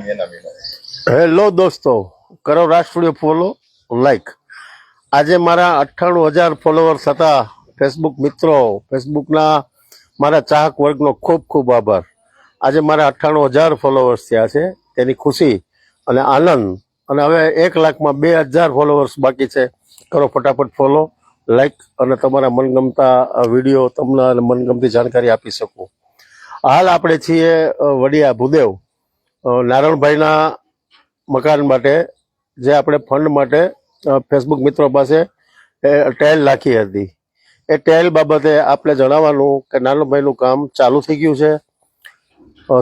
Hello દોસ્તો, કરો રાષ્ટ્રીય ફોલો લાઈક આજે મારા અઠ્ઠાણું હજાર ફોલોવર્સ હતા ફેસબુક મિત્રો. ફેસબુકના મારા ચાહક વર્ગનો ખૂબ ખૂબ આભાર. આજે મારા અઠ્ઠાણું હજાર ફોલોવર્સ થયા છે, તેની ખુશી અને આનંદ. અને હવે એક લાખમાં બે હજાર ફોલોવર્સ બાકી છે. કરો ફટાફટ ફોલો લાઈક અને તમારા મનગમતા વીડિયો તમને મનગમતી જાણકારી આપી શકું. હાલ આપણે છીએ વડિયા ભૂદેવ. નારણભાઈના મકાન માટે જે આપણે ફંડ માટે ફેસબુક મિત્રો પાસે ટેલ રાખી હતી. એ ટેલ બાબતે આપણે જણાવવાનું કે નાનભાઈનું કામ ચાલુ થઈ ગયું છે.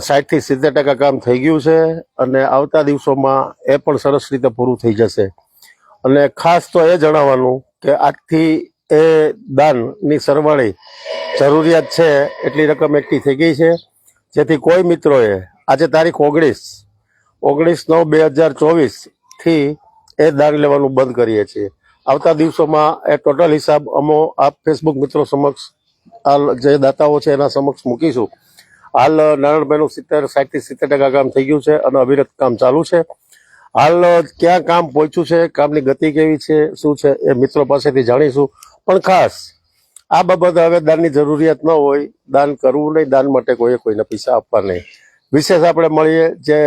સાઠથી સિત્તેર ટકા કામ થઈ ગયું છે અને આવતા દિવસોમાં એ પણ સરસ રીતે પૂરું થઈ જશે. અને ખાસ તો એ જણાવવાનું કે આજથી એ દાનની સરવાળી જરૂરિયાત છે એટલી રકમ એકઠી થઈ ગઈ છે. જેથી કોઈ મિત્રોએ આજે તારીખ ઓગણીસ. ઓગણીસ નવ બે હજાર ચોવીસથી એ દાન લેવાનું બંધ કરીએ છીએ. આવતા દિવસોમાં એ ટોટલ હિસાબ અમો આપ ફેસબુક મિત્રો સમક્ષ, હાલ જે દાતાઓ છે એના સમક્ષ મૂકીશું. હાલ નારાયણભાઈનું સિત્તેર, સાઠથી સિત્તેર ટકા કામ થઈ ગયું છે અને અવિરત કામ ચાલુ છે. હાલ ક્યાં કામ પહોંચ્યું છે, કામની ગતિ કેવી છે, શું છે એ મિત્રો પાસેથી જાણીશું. પણ ખાસ, આ બાબતે હવે દાનની જરૂરિયાત ન હોય, દાન કરવું નહીં, દાન માટે કોઈએ કોઈને પૈસા આપવા નહીં. વિશેષ આપણે મળીએ જે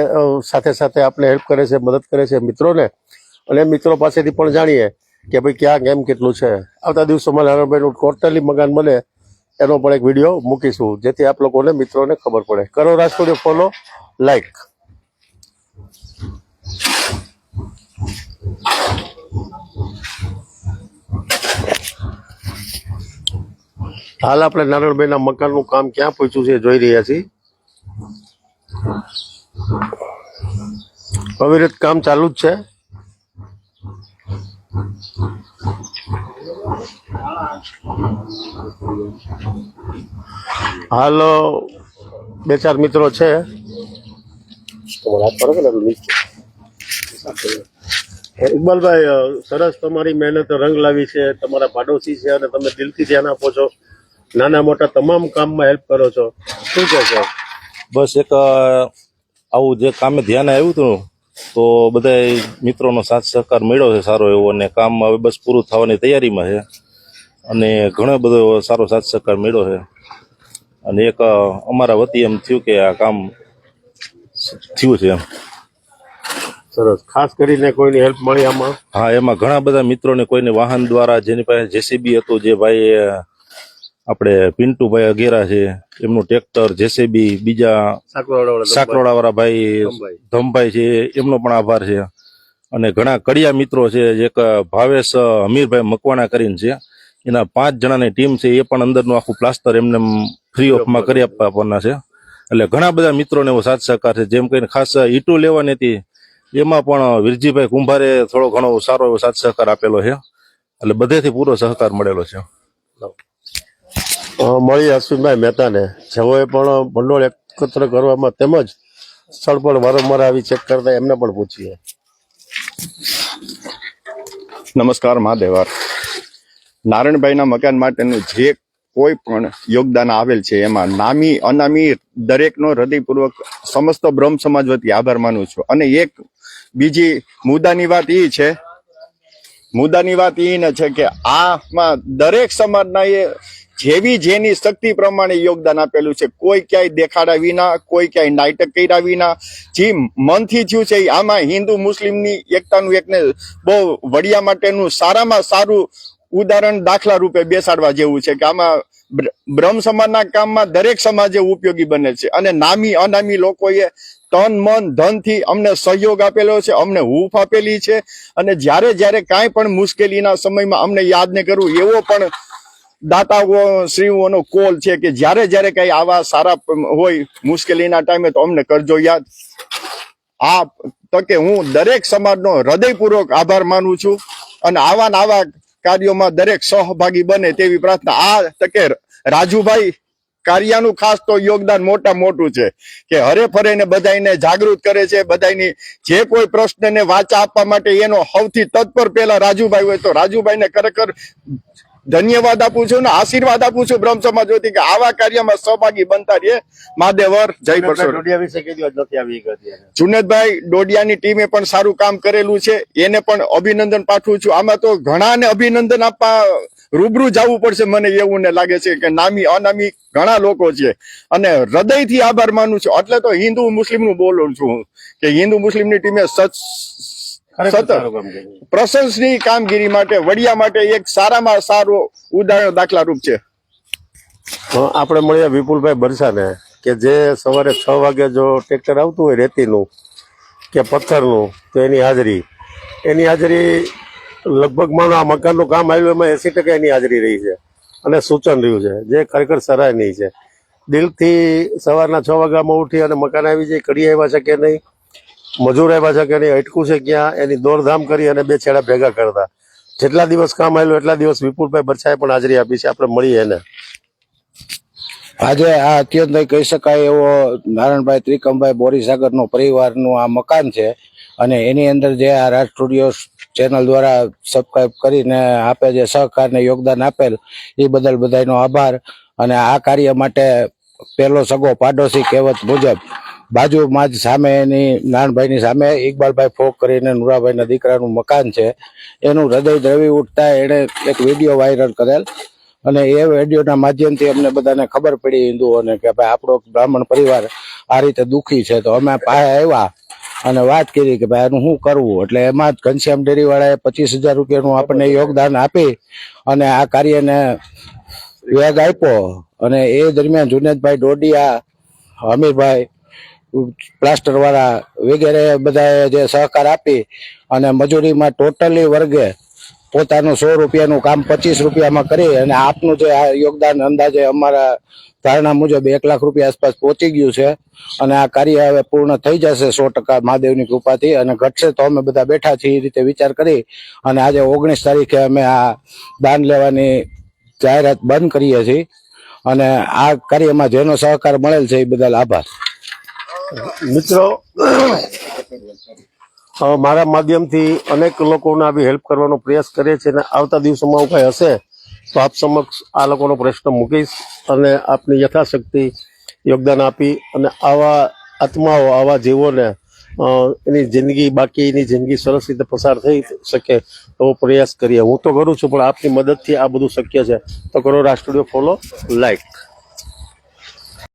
સાથે સાથે આપણે હેલ્પ કરે છે, મદદ કરે છે મિત્રોને. અને મિત્રો પાસેથી પણ જાણીએ કે ભાઈ ક્યાં, કેમ કેટલું છે. આવતા દિવસોમાં નારાયણભાઈનું ટોટલી મકાન બને, એનો પણ એક વીડિયો મૂકીશું, જેથી આપ લોકોને મિત્રોને ખબર પડે. કરો રાજકોટ ફોલો લાઈક હાલ આપણે નારાયણભાઈના મકાનનું કામ ક્યાં પહોંચ્યું છે, જોઈ રહ્યા છીએ. અવિરત કામ ચાલુ જ છે. હાલ, બે ચાર મિત્રો છે. ઇકબાલભાઈ સરસ તમારી મહેનત, રંગ લાવી છે, તમારા પાડોશી છે અને તમે દિલથી ધ્યાન આપો છો. નાના મોટા તમામ કામમાં હેલ્પ કરો છો. શું કહો છો? બસ એક આવું જે કામે ધ્યાન આવ્યું હતું તો બધા મિત્રોનો સાથ સહકાર મળ્યો છે સારો એવો અને કામ હવે બસ પૂરું થવાની તૈયારીમાં છે. અને ઘણો બધો સારો સાથ સહકાર મળ્યો છે. અને એક અમારા વતી એમ થયું કે આ કામ થયું છે એમ. સરસ. ખાસ કરીને કોઈની હેલ્પ મળી આમાં? હા એમાં ઘણા બધા મિત્રોને કોઈને વાહન દ્વારા જેની પાસે જેસીબી હતું જે ભાઈ આપણે પિન્ટુભાઈ અઘેરા છે એમનું ટ્રેક્ટર જેસીબી બીજા સાકરોડા વાળા ભાઈ ધમભાઈ. છે એમનો પણ આભાર છે. અને ઘણા કડિયા મિત્રો છે એક ભાવેશ હમીરભાઈ મકવાણા કરીને છે. એના પાંચ જણાની ટીમ છે એ પણ અંદરનું આખું પ્લાસ્ટર એમને ફ્રી ઓફમાં કરી આપવાના છે. એટલે ઘણા બધા મિત્રોને એવો સાથ સહકાર છે જેમ કરીને ખાસ ઈટુ લેવાની હતી એમાં પણ વિરજીભાઈ કુંભારે થોડો ઘણો સારો એવો સાથ સહકાર આપેલો છે. એટલે બધેથી પૂરો સહકાર મળેલો છે. મળી અશ્વિનભાઈ મહેતાને. જેઓએ પણ ભંડોળ એકત્ર કરવામાં તેમજ સ્થળ પર વારંવાર આવી ચેક કરતા એમને પણ પૂછીએ. નમસ્કાર, મહાદેવાર. નારાયણભાઈના મકાન માટેનું જે કોઈ પણ યોગદાન આવેલ છે, એમાં નામી, અનામી દરેકનો હૃદયપૂર્વક સમસ્ત બ્રહ્મ સમાજ વતી આભાર માનું છું. અને એક બીજી મુદ્દાની વાત એ છે, મુદ્દાની વાત એ છે કે આમાં દરેક સમાજના એ જેવી જેની શક્તિ પ્રમાણે યોગદાન આપેલું છે, કોઈ ક્યાંય દેખાડા વિના, કોઈ ક્યાંય નાટક કર્યા વિના, જે મનથી થયું છે આમાં હિન્દુ મુસ્લિમની એકતાનું એકને બહુ વડિયા માટેનું સારામાં સારું ઉદાહરણ દાખલા રૂપે બેસાડવા જેવું છે કે આમાં બ્રહ્મ સમાજના કામમાં દરેક સમાજે ઉપયોગી બને છે. અને નામી, અનામી લોકોએ તન, મન, ધનથી અમને સહયોગ આપેલો છે, અમને હૂફ આપેલી છે. અને જ્યારે જ્યારે કાંઈ પણ મુશ્કેલીના સમયમાં અમને યાદ ને કરવું એવો પણ દાતાઓ શ્રીઓનો કોલ છે કે જ્યારે જ્યારે કઈ આવા સારા હોય મુશ્કેલીના ટાઈમે તો અમને કરજો યાદ. આ તકે હું દરેક સમાજનો હૃદયપૂર્વક આભાર માનું છું અને આવા આવા કાર્યોમાં દરેક સહભાગી બને તેવી પ્રાર્થના. આ તકે રાજુભાઈ કાર્યનું ખાસ તો યોગદાન મોટા મોટું છે કે હરે ફરેને બધાને જાગૃત કરે છે બધાની જે કોઈ પ્રશ્નને વાચા આપવા માટે એનો સૌથી તત્પર પહેલા રાજુભાઈ હોય તો રાજુભાઈને ખરેખર ધન્યવાદ આપું છું ને આશીર્વાદ આપું છું બ્રહ્મ સમાજ વતી કે આવા કાર્યમાં સહભાગી બનતા રહીએ. મહાદેવર જય જુનેદભાઈ ડોડિયાની ટીમે પણ સારું કામ કરેલું છે. એને પણ અભિનંદન પાઠવું છું. આમાં તો ઘણાને અભિનંદન આપવા રૂબરૂ જવું પડશે મને એવું ને લાગે છે કે નામી અનામી ઘણા લોકો છે. અને હૃદયથી આભાર માનું છું. એટલે તો હિન્દુ મુસ્લિમનું બોલું છું કે હિન્દુ મુસ્લિમની ટીમે સત ખરેખર સતત. પ્રશંસનીય કામગીરી માટે વડિયા માટે એક સારામાં સારું ઉદાહરણ દાખલા રૂપ છે આપણે મળીએ વિપુલભાઈ બરસાને કે જે સવારે છ વાગે જો ટ્રેક્ટર આવતું હોય રેતીનું કે પથ્થરનું તો એની હાજરી. એની હાજરી લગભગ માનો આ મકાનનું કામ આવ્યું એમાં એસી ટકા એની હાજરી રહી છે. અને સૂચન રહ્યું છે જે ખરેખર સરાહનીય છે. દિલથી સવારના છ વાગ્યામાં ઉઠી અને મકાન આવી જાય કડી આવ્યા છે કે નહીં મજૂર આવ્યા છે કે એની અટકું છે ક્યાં, એની દોડધામ કરી અને બે છેડા ભેગા કરતા. જેટલા દિવસ કામ આવેલું, એટલા દિવસ વિપુલભાઈ બરસાએ પણ હાજરી આપી છે. આપણે મળીએ એને. આજે આ અત્યંત કહી શકાય એવો નારાયણભાઈ ત્રિકમભાઈ બોરીસાગરનો પરિવારનું આ મકાન છે અને એની અંદર જે આ રાજ સ્ટુડિયો ચેનલ દ્વારા સબસ્ક્રાઈબ કરીને આપે જે સહકારને યોગદાન આપેલ, એ બદલ બધાનો આભાર. અને આ કાર્ય માટે પેલો સગો પાડોશી કહેવત મુજબ બાજુમાં જ સામે એની નાનભાઈની સામે ઇકબાલભાઈ ફોક કરીને નુરાભાઈના દીકરાનું મકાન છે. એનું હૃદય દ્રવી ઉઠતા એણે એક વીડિયો વાયરલ કરેલ અને એ વિડીયોના માધ્યમથી અમને બધાને ખબર પડી હિન્દુઓને કે ભાઈ આપણો બ્રાહ્મણ પરિવાર આ રીતે દુઃખી છે. તો અમે પાસે આવ્યા અને વાત કરી કે ભાઈ એનું શું કરવું? એટલે એમાં જ ઘનશ્યામ ડેરીવાળાએ પચીસ હજાર રૂપિયાનું આપણને યોગદાન આપી અને આ કાર્યને વેગ આપ્યો અને એ દરમિયાન જુનેદભાઈ ડોડિયા, અમીરભાઈ પ્લાસ્ટર વાળા વગેરે બધાએ જે સહકાર આપી અને મજૂરીમાં ટોટલી વર્ગે પોતાનું સો રૂપિયાનું કામ પચીસ રૂપિયામાં કરી અને આપનું જે આ યોગદાન અંદાજે અમારા ધારણા મુજબ એક લાખ રૂપિયા આસપાસ પહોંચી ગયું છે અને આ કાર્ય હવે પૂર્ણ થઈ જશે સો ટકા મહાદેવની કૃપાથી અને ઘટશે તો અમે બધા બેઠા છીએ એ રીતે વિચાર કરી અને આજે ઓગણીસ તારીખે અમે આ દાન લેવાની જાહેરાત બંધ કરીએ છીએ અને આ કાર્યમાં જેનો સહકાર મળેલ છે એ બદલ આભાર. મિત્રો મારા માધ્યમથી અનેક લોકોને આવી હેલ્પ કરવાનો પ્રયાસ કરે છે અને આવતા દિવસોમાં કંઈ હશે તો આપ સમક્ષ આ લોકોનો પ્રશ્ન મૂકીશ અને આપની યથાશક્તિ યોગદાન આપી અને આવા આત્માઓ, આવા જીવોને એની જિંદગી બાકીની જિંદગી સરસ રીતે પસાર થઈ શકે એવો પ્રયાસ કરીએ. હું તો કરું છું, પણ આપની મદદથી આ બધું શક્ય છે. તો કરો રાષ્ટ્રીય ફોલો લાઈક